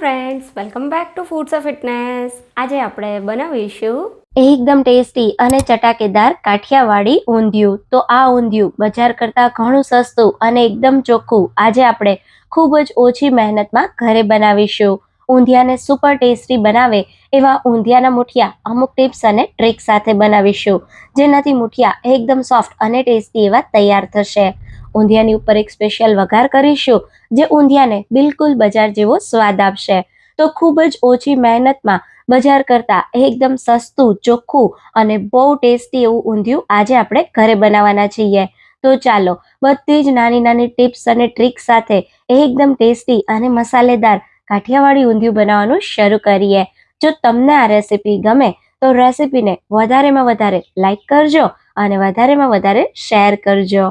Friends welcome back to foods of fitness આજે આપણે બનાવીશું એકદમ ટેસ્ટી અને ચટાકેદાર કાઠિયાવાડી ઊંધિયું. તો આ ઊંધિયું બજાર કરતાં ઘણું સસ્તું અને એકદમ ચોખ્ખું આજે આપણે ખૂબ જ ઓછી મહેનતમાં ઘરે બનાવીશું. ઊંધિયાને સુપર ટેસ્ટી બનાવે એવા ઊંધિયાના મુઠિયા અમુક ટિપ્સ અને ટ્રિક સાથે બનાવીશું. જેનાથી મુઠિયા એકદમ સોફ્ટ અને ટેસ્ટી એવા તૈયાર થશે. ઊંધિયાની ઉપર એક સ્પેશિયલ વઘાર કરીશું, જે ઊંધિયાને બિલકુલ બજાર જેવો સ્વાદ આપશે. તો ખૂબ જ ઓછી મહેનતમાં બજાર કરતાં એકદમ સસ્તું, ચોખ્ખું અને બહુ ટેસ્ટી એવું ઊંધિયું આજે આપણે ઘરે બનાવવાના છીએ. તો ચાલો, બધી જ નાની નાની ટિપ્સ અને ટ્રિક્સ સાથે એકદમ ટેસ્ટી અને મસાલેદાર કાઠિયાવાડી ઊંધિયું બનાવવાનું શરૂ કરીએ. જો તમને આ રેસીપી ગમે, તો રેસીપીને વધારેમાં વધારે લાઈક કરજો અને વધારેમાં વધારે શેર કરજો.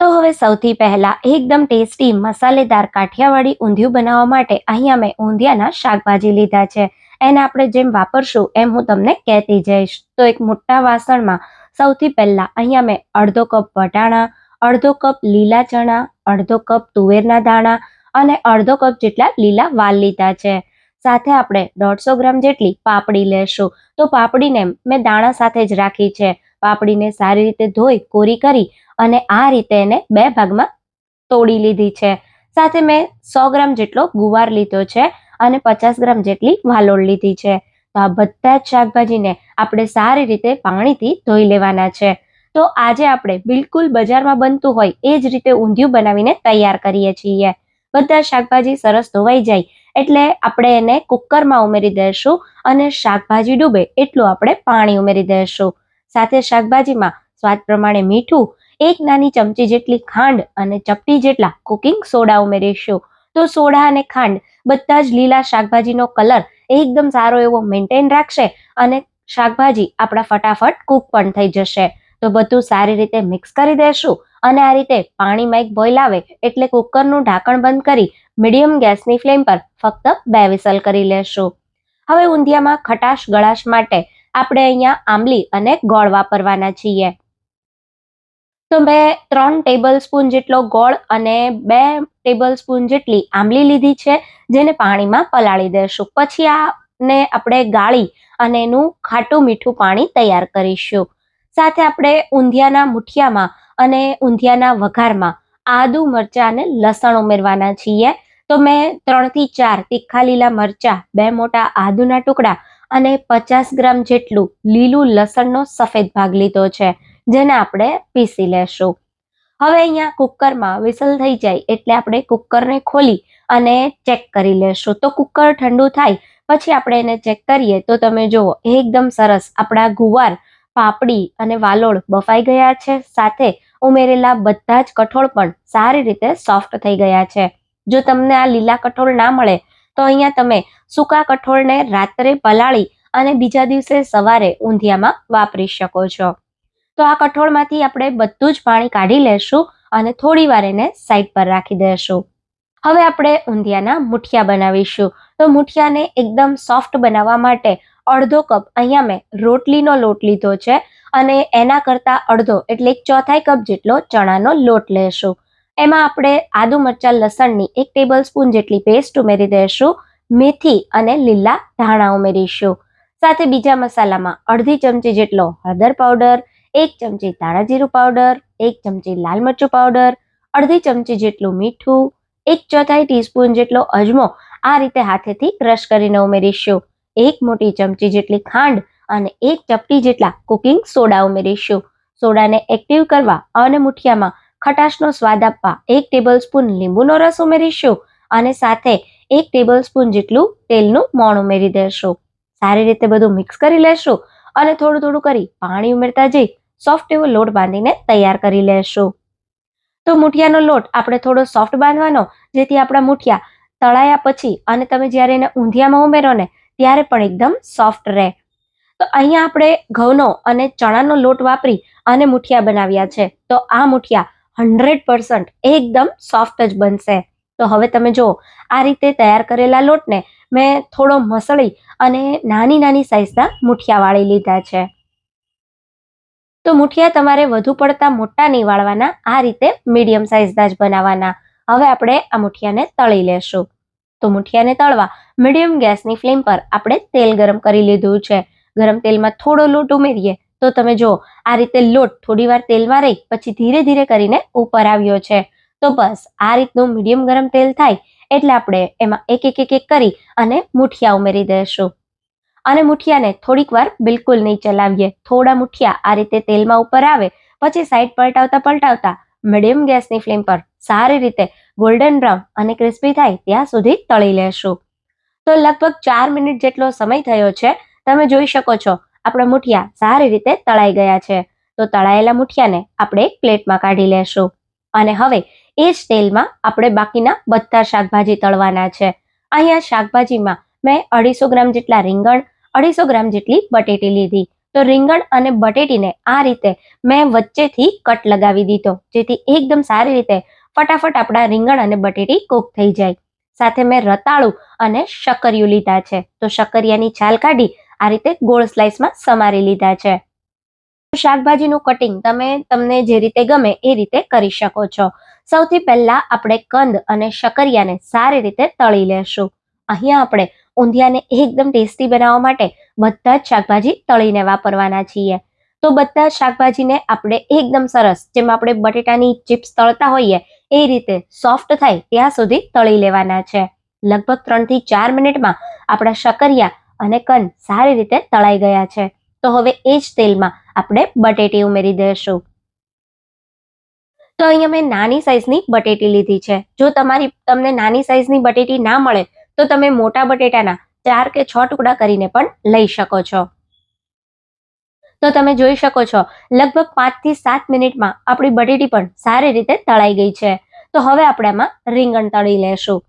તો હવે સૌથી પહેલા એકદમ ટેસ્ટી મસાલેદાર કાઠિયાવાડી ઊંધિયું બનાવવા માટે અહીંયા મેં ઊંધિયાના શાકભાજી લીધા છે. એને આપણે જેમ વાપરશું એમ હું તમને કહેતી જઈશ. તો એક મોટા વાસણમાં સૌથી પહેલા અહીંયા મેં અડધો કપ વટાણા, અડધો કપ લીલા ચણા, અડધો કપ તુવેરના દાણા અને અડધો કપ જેટલા લીલા વાલ લીધા છે. સાથે આપણે દોઢસો ગ્રામ જેટલી પાપડી લેશું. તો પાપડીને મેં દાણા સાથે જ રાખી છે. પાપડીને સારી રીતે ધોઈ, કોરી કરી અને આ રીતે એને બે ભાગમાં તોડી લીધી છે. સાથે મેં સો ગ્રામ જેટલો ગુવાર લીધો છે અને પચાસ ગ્રામ જેટલી વાલોળ લીધી છે. તો આ બધા જ શાકભાજીને આપણે સારી રીતે પાણીથી ધોઈ લેવાના છે. તો આજે આપણે બિલકુલ બજારમાં બનતું હોય એ જ રીતે ઊંધિયું બનાવીને તૈયાર કરીએ છીએ. બધા શાકભાજી સરસ ધોવાઈ જાય એટલે આપણે એને કુકરમાં ઉમેરી દઈશું અને શાકભાજી ડૂબે એટલું આપણે પાણી ઉમેરી દઈશું. સાથે શાકભાજીમાં સ્વાદ પ્રમાણે મીઠું, એક નાની ચમચી જેટલી ખાંડ અને ચપટી જેટલા કુકિંગ સોડા ઉમેરીશું. તો સોડા અને ખાંડ બધા જ લીલા શાકભાજીનો કલર એકદમ સારો એવો મેન્ટેન રાખશે અને શાકભાજી આપણા ફટાફટ કૂક પણ થઈ જશે. તો બધું સારી રીતે મિક્સ કરી દેશું અને આ રીતે પાણીમાં એક બોઇલ આવે એટલે કુકરનું ઢાંકણ બંધ કરી મીડિયમ ગેસની ફ્લેમ પર ફક્ત બે વિસલ કરી લેશું. હવે ઊંધિયામાં ખટાશ ગળાશ માટે આપણે અહીંયા આંબલી અને ગોળ વાપરવાના છીએ. તો મેં ત્રણ ટેબલ સ્પૂન જેટલો ગોળ અને બે ટેબલ સ્પૂન જેટલી આંબલી લીધી છે, જેને પાણીમાં પલાળી દેશું. પછી આને આપણે ગાળી અને એનું ખાટું મીઠું પાણી તૈયાર કરીશું. સાથે આપણે ઊંધિયાના મુઠિયામાં અને ઊંધિયાના વઘારમાં આદુ મરચાં અને લસણ ઉમેરવાના છીએ. તો મેં ત્રણથી ચાર તીખા લીલા મરચાં, બે મોટા આદુના ટુકડા અને પચાસ ગ્રામ જેટલું લીલું લસણનો સફેદ ભાગ લીધો છે, જેને આપણે પીસી લેશું. હવે અહીંયા કુકરમાં વિસલ થઈ જાય એટલે આપણે કુકરને ખોલી અને ચેક કરી લેશું. તો કુકર ઠંડુ થાય, પછી આપણે એને ચેક કરીએ તો તમે જુઓ એકદમ સરસ આપણા ગુવાર, પાપડી અને વાલોળ બફાઈ ગયા છે. સાથે ઉમેરેલા બધા જ કઠોળ પણ સારી રીતે સોફ્ટ થઈ ગયા છે. જો તમને આ લીલા કઠોળ ના મળે તો અહીંયા તમે સૂકા કઠોળને રાત્રે પલાળી અને બીજા દિવસે સવારે ઊંધિયામાં વાપરી શકો છો. તો આ કઠોળમાંથી આપણે બધું જ પાણી કાઢી લેશું અને થોડી વાર એને સાઈડ પર રાખી દેશું. હવે આપણે ઊંધિયાના મુઠિયા બનાવીશું. તો મુઠિયાને એકદમ સોફ્ટ બનાવવા માટે અડધો કપ અહીંયા મેં રોટલીનો લોટ લીધો છે અને એના કરતાં અડધો એટલે એક ચોથાઈ કપ જેટલો ચણાનો લોટ લેશું. એમાં આપણે આદુ મરચાં લસણની એક ટેબલ સ્પૂન જેટલી પેસ્ટ ઉમેરી દઈશું, મેથી અને લીલા ધાણા ઉમેરીશું. સાથે બીજા મસાલામાં અડધી ચમચી જેટલો હળદર પાવડર, એક ચમચી ધાણા જીરું પાવડર, એક ચમચી લાલ મરચું પાવડર, અડધી ચમચી જેટલું મીઠું, એક ચોથાઈ ટીસ્પૂન જેટલો અજમો આ રીતે હાથેથી ક્રશ કરીને ઉમેરીશું. એક મોટી ચમચી જેટલી ખાંડ અને એક ચપટી જેટલા કુકિંગ સોડા ઉમેરીશું. સોડાને એક્ટિવ કરવા અને મુઠિયામાં ખટાશનો સ્વાદ આપવા એક ટેબલ સ્પૂન લીંબુનો રસ ઉમેરીશું અને સાથે એક ટેબલ સ્પૂન જેટલું તેલનું મોણ ઉમેરી દેશું. સારી રીતે બધું મિક્સ કરી લેશું અને થોડું થોડું કરી પાણી ઉમેરતા જઈ સોફ્ટ એવો લોટ બાંધીને તૈયાર કરી લેશું. તો મુઠિયાનો લોટ આપણે થોડો સોફ્ટ બાંધવાનો, જેથી આપણા મુઠિયા તળાયા પછી અને તમે જ્યારે એને ઊંધિયામાં ઉમેરો ને ત્યારે પણ એકદમ સોફ્ટ રહે. તો અહીંયા આપણે ઘઉંનો અને ચણાનો લોટ વાપરી અને મુઠિયા બનાવ્યા છે. તો આ મુઠિયા હંડ્રેડ પર્સન્ટ એકદમ સોફ્ટ જ બનશે. તો હવે તમે જુઓ, આ રીતે તૈયાર કરેલા લોટને મેં થોડો મસળી અને નાની નાની સાઈઝના મુઠિયા વાળી લીધા છે. તો મુઠિયા તમારે વધુ પડતા મોટા નહીં વાળવાના આ રીતે મીડિયમ સાઈઝના જ બનાવવાના. હવે આપણે આ મુઠિયાને તળી લેશું. તો મુઠિયાને તળવા મીડિયમ ગેસની ફ્લેમ પર આપણે તેલ ગરમ કરી લીધું છે. ગરમ તેલમાં થોડો લોટ ઉમેરીએ. તો તમે જુઓ, આ રીતે લોટ થોડી વાર તેલમાં રહી, પછી ધીરે ધીરે કરીને ઉપર આવ્યો છે. તો બસ, આ રીતનું મીડિયમ ગરમ તેલ થાય, એટલે આપણે એમાં એક એક એક એક કરી અને મુઠિયા ઉમેરી દઈશું અને મુઠિયાને થોડીક વાર બિલકુલ નહીં ચલાવીએ. થોડા મુઠિયા આ રીતે તેલમાં ઉપર આવે, પછી સાઈડ પલટાવતા પલટાવતા મીડિયમ ગેસની ફ્લેમ પર સારી રીતે ગોલ્ડન બ્રાઉન અને ક્રિસ્પી થાય ત્યાં સુધી તળી લેશું. તો લગભગ ચાર મિનિટ જેટલો સમય થયો છે, તમે જોઈ શકો છો. આપણા મુઠિયા સારી રીતે તળાઈ ગયા છે. તો તળાયેલા મુઠિયાને આપણે પ્લેટમાં કાઢી લેશું. અને હવે એ જ તેલમાં આપણે બાકીના બધા શાકભાજી તળવાના છે. અહીંયા શાકભાજીમાં મેં અઢીસો ગ્રામ જેટલા રીંગણ, અઢીસો ગ્રામ જેટલી બટેટી લીધી. તો રીંગણ અને બટેટીને આ રીતે મેં વચ્ચેથી કટ લગાવી દીધો, જેથી એકદમ સારી રીતે ફટાફટ આપણા રીંગણ અને બટેટી કૂક થઈ જાય. સાથે મેં રતાળું અને શકરિયું લીધા છે. તો શકરિયાની છાલ કાઢી આ રીતે ગોળ સ્લાઇસમાં સમારી લીધા છે. શાકભાજીનું કટિંગ તમે તમને જે રીતે ગમે એ રીતે કરી શકો છો. સૌથી પહેલા આપણે કંદ અને શકરિયાને સારી રીતે તળી લેશું. અહીંયા આપણે ઊંધિયાને એકદમ ટેસ્ટી બનાવવા માટે બધા જ શાકભાજી તળીને વાપરવાના છીએ. તો બધા શાકભાજીને આપણે એકદમ સરસ જેમ આપણે બટેટાની ચિપ્સ તળતા હોઈએ એ રીતે સોફ્ટ થાય ત્યાં સુધી તળી લેવાના છે. લગભગ ત્રણથી ચાર મિનિટમાં આપણા શકરિયા અને કંદ સારી રીતે તળાઈ ગયા છે. તો હવે એ જ તેલમાં આપણે બટેટી ઉમેરી દઈશું તો અહીંયા મેં નાની સાઈઝની બટેટી લીધી છે. જો તમારી, તમને નાની સાઈઝની બટેટી ના મળે, તો તમે મોટા બટેટાના ચાર કે છ ટુકડા કરીને પણ લઈ શકો છો. તો તમે જોઈ શકો છો, લગભગ પાંચથી સાત મિનિટમાં આપણી બટેટી પણ સારી રીતે તળાઈ ગઈ છે. તો હવે આપણે આમાં રીંગણ તળી લેશું.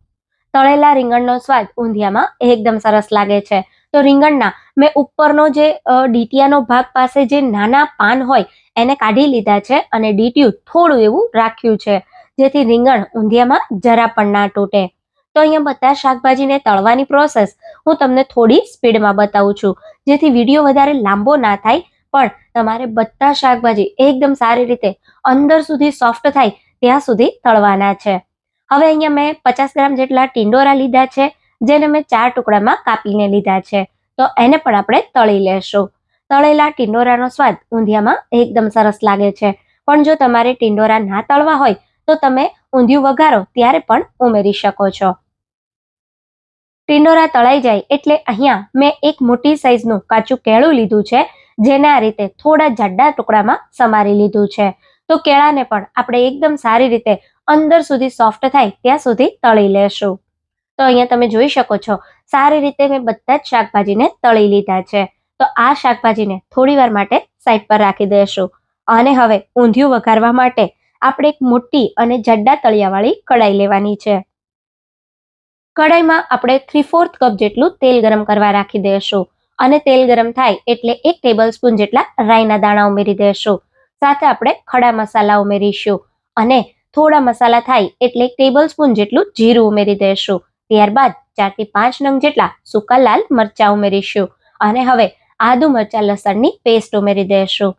તળેલા રીંગણનો સ્વાદ ઊંધિયામાં એકદમ સરસ લાગે છે. તો રીંગણના મેં ઉપરનો જે ડીટીયાનો ભાગ પાસે જે નાના પાન હોય એને કાઢી લીધા છે અને ડીટીયું થોડું એવું રાખ્યું છે, જેથી રીંગણ ઊંધિયામાં જરા પણ ના તૂટે. તો અહીંયા બધા શાકભાજીને તળવાની પ્રોસેસ હું તમને થોડી સ્પીડમાં બતાવું છું, જેથી વીડિયો વધારે લાંબો ના થાય, પણ તમારે બધા શાકભાજી એકદમ સારી રીતે અંદર સુધી સોફ્ટ થાય ત્યાં સુધી તળવાના છે. હવે અહીંયા મેં પચાસ ગ્રામ જેટલા ટિંડોરા લીધા છે જેને મેં ચાર ટુકડામાં કાપીને લીધા છે. તો એને પણ આપણે તળી લેશું. તળેલા ટિંડોરાનો સ્વાદ ઊંધિયામાં એકદમ સરસ લાગે છે. પણ જો તમારે ટિંડોરા ના તળવા હોય, તો તમે ઊંધિયું વઘારો ત્યારે પણ ઉમેરી શકો છો. ટિંડોરા તળાઈ જાય એટલે અહીંયા મેં એક મોટી સાઈઝનું કાચું કેળું લીધું છે, જેને આ રીતે થોડા જાડા ટુકડામાં સમારી લીધું છે. તો કેળાને પણ આપણે એકદમ સારી રીતે અંદર સુધી સોફ્ટ થાય ત્યાં સુધી તળી લેશું. તો અહીંયા તમે જોઈ શકો છો, સારી રીતે મેં બધા જ શાકભાજીને તળી લીધા છે. તો આ શાકભાજીને થોડી વાર માટે સાઈડ પર રાખી દઈશું અને હવે ઊંધિયું વઘારવા માટે આપણે એક મોટી અને જાડા તળિયાવાળી કડાઈ લેવાની છે. કડાઈમાં આપણે થ્રી ફોર્થ કપ જેટલું તેલ ગરમ કરવા રાખી દઈશું અને તેલ ગરમ થાય એટલે એક ટેબલ સ્પૂન જેટલા રાઈના દાણા ઉમેરી દઈશું સાથે આપણે ખડા મસાલા ઉમેરીશું. અને થોડા મસાલા થાય એટલે એક ટેબલ સ્પૂન જેટલું જીરું ઉમેરી દઈશું ત્યારબાદ ચારથી પાંચ નંગ જેટલા સૂકા લાલ મરચા ઉમેરીશું અને હવે આદુ મરચા લસણની પેસ્ટ ઉમેરી દઈશું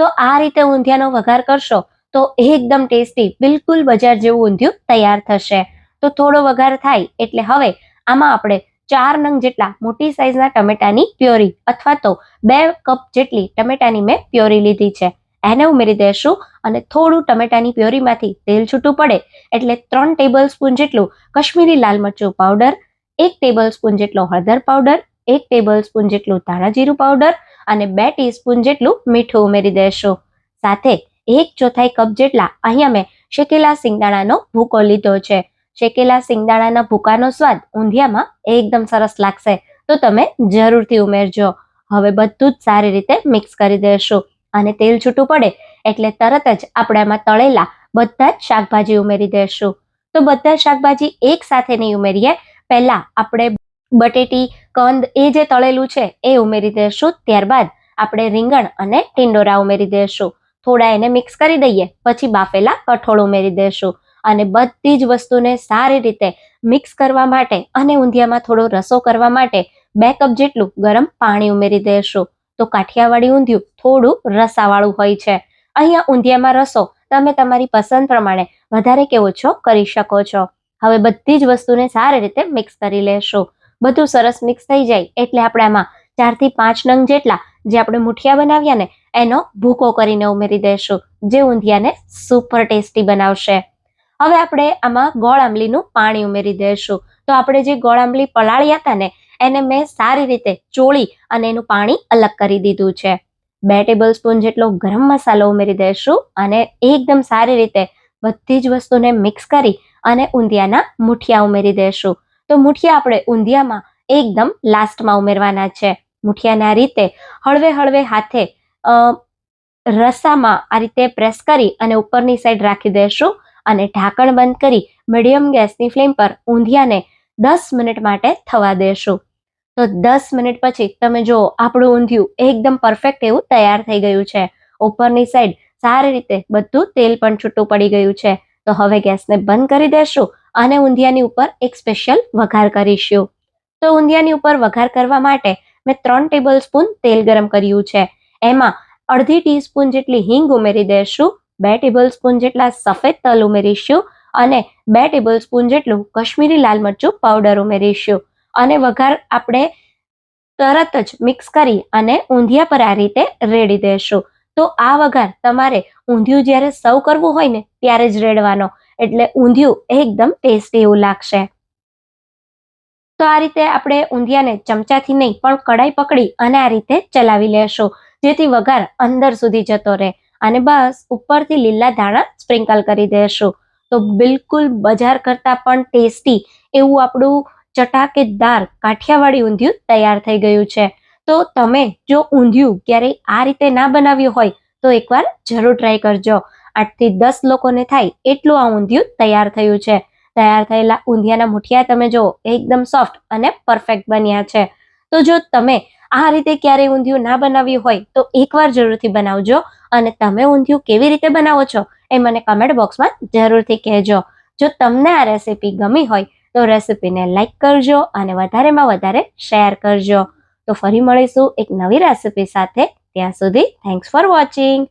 તો આ રીતે ઊંધિયાનો વઘાર કરશો તો એકદમ ટેસ્ટી, બિલકુલ બજાર જેવું ઊંધિયું તૈયાર થશે. તો થોડો વઘાર થાય એટલે હવે આમાં આપણે ચાર નંગ જેટલા મોટી સાઈઝના ટમેટાની પ્યોરી અથવા તો બે કપ જેટલી ટમેટાની મેં પ્યોરી લીધી છે. એને ઉમેરી દઈશું અને થોડું ટમેટાની પ્યોરીમાંથી તેલ છૂટું પડે એટલે ત્રણ ટેબલ સ્પૂન જેટલું કશ્મીરી લાલ મરચું પાવડર એક ટેબલ સ્પૂન જેટલો હળદર પાવડર એક ટેબલ સ્પૂન જેટલું ધાણા જીરું પાવડર અને બે ટીસ્પૂન જેટલું મીઠું ઉમેરી દેશું. સાથે એક ચોથાઈ કપ જેટલા અહીંયા મેં શેકેલા સિંગદાણાનો ભૂકો લીધો છે. શેકેલા સિંગદાણાના ભૂકાનો સ્વાદ ઊંધિયામાં એકદમ સરસ લાગશે. તો તમે જરૂરથી ઉમેરજો. હવે બધું જ સારી રીતે મિક્સ કરી દેશું. અને તેલ છૂટું પડે એટલે તરત જ આપણે આમાં તળેલા બધા જ શાકભાજી ઉમેરી દઈશું તો બધા શાકભાજી એક સાથે નહીં ઉમેરીએ. પહેલા આપણે બટેટી, કંદ એ જે તળેલું છે એ ઉમેરી દઈશું ત્યારબાદ આપણે રીંગણ અને ટિંડોરા ઉમેરી દઈશું થોડા એને મિક્સ કરી દઈએ, પછી બાફેલા કઠોળ ઉમેરી દઈશું અને બધી જ વસ્તુને સારી રીતે મિક્સ કરવા માટે અને ઊંધિયામાં થોડો રસો કરવા માટે બે કપ જેટલું ગરમ પાણી ઉમેરી દઈશું તો કાઠિયાવાડી ઊંધિયું થોડું રસાવાળું હોય છે. અહીંયા ઊંધિયામાં રસો તમે તમારી પસંદ પ્રમાણે વધારે કે ઓછો કરી શકો છો. હવે બધી જ વસ્તુને સારી રીતે મિક્સ કરી લેશું. બધું સરસ મિક્સ થઈ જાય એટલે આપણે આમાં ચારથી પાંચ નંગ જેટલા જે આપણે મુઠિયા બનાવ્યા ને, એનો ભૂકો કરીને ઉમેરી દઈશું જે ઊંધિયાને સુપર ટેસ્ટી બનાવશે. હવે આપણે આમાં ગોળ આંબલીનું પાણી ઉમેરી દઈશું તો આપણે જે ગોળ આંબલી પલાળ્યા હતા ને એને મેં સારી રીતે ચોળી અને એનું પાણી અલગ કરી દીધું છે. બે ટેબલ સ્પૂન જેટલો ગરમ મસાલો ઉમેરી દઈશું અને એકદમ સારી રીતે બધી જ વસ્તુને મિક્સ કરી અને ઊંધિયાના મુઠિયા ઉમેરી દઈશું. તો મુઠિયા આપણે ઊંધિયામાં એકદમ લાસ્ટમાં ઉમેરવાના છે. મુઠિયાના રીતે હળવે હળવે હાથે રસામાં આ રીતે પ્રેસ કરી અને ઉપરની સાઈડ રાખી દઈશું અને ઢાંકણ બંધ કરી મીડિયમ ગેસની ફ્લેમ પર ઊંધિયાને દસ મિનિટ માટે થવા દેશું તો દસ મિનિટ પછી તમે જુઓ આપણું ઊંધિયું એકદમ પરફેક્ટ એવું તૈયાર થઈ ગયું છે. ઉપરની સાઈડ સારી રીતે બધું તેલ પણ છૂટું પડી ગયું છે. તો હવે ગેસને બંધ કરી દેશું અને ઊંધિયાની ઉપર એક સ્પેશિયલ વઘાર કરીશું. તો ઊંધિયાની ઉપર વઘાર કરવા માટે મેં ત્રણ ટેબલ સ્પૂન તેલ ગરમ કર્યું છે. એમાં અડધી ટીસ્પૂન જેટલી હિંગ ઉમેરી દઈશું બે ટેબલ સ્પૂન જેટલા સફેદ તલ ઉમેરીશું અને બે ટેબલ સ્પૂન જેટલું કશ્મીરી લાલ મરચું પાવડર ઉમેરીશું. અને વઘાર આપણે તરત જ મિક્સ કરી અને ઊંધિયા પર આ રીતે રેડી દેશું. તો આ વઘાર તમારે ઊંધિયું જ્યારે સર્વ કરવું હોય ને ત્યારે જ રેડવાનો. એટલે ઊંધિયું એકદમ ટેસ્ટી એવું લાગશે. તો આ રીતે આપણે ઊંધિયાને ચમચાથી નહીં, પણ કડાઈ પકડી અને આ રીતે ચલાવી લેશું. જેથી વઘાર અંદર સુધી જતો રહે. અને બસ ઉપરથી લીલા ધાણા સ્પ્રિંકલ કરી દેશું. તો બિલકુલ બજાર કરતાં પણ ટેસ્ટી એવું આપણું ચટાકેદાર કાઠિયાવાડી ઊંધિયું તૈયાર થઈ ગયું છે. તો તમે જો ઊંધિયું ક્યારેય આ રીતે ના બનાવ્યું હોય, તો એકવાર જરૂર ટ્રાય કરજો. આઠથી દસ લોકોને થાય એટલું આ ઊંધિયું તૈયાર થયું છે. તૈયાર થયેલા ઊંધિયાના મુઠિયા તમે જો એકદમ સોફ્ટ અને પરફેક્ટ બન્યા છે. તો જો તમે આ રીતે ક્યારેય ઊંધિયું ના બનાવ્યું હોય, તો એકવાર જરૂરથી બનાવજો અને તમે ઊંધિયું કેવી રીતે બનાવો છો એ મને કમેન્ટ બોક્સમાં જરૂરથી કહેજો. જો તમને આ રેસીપી ગમી હોય તો રેસીપીને લાઈક કરજો અને વધારેમાં વધારે શેર કરજો. તો ફરી મળીશું એક નવી રેસીપી સાથે. ત્યાં સુધી થેન્ક્સ ફોર વોચિંગ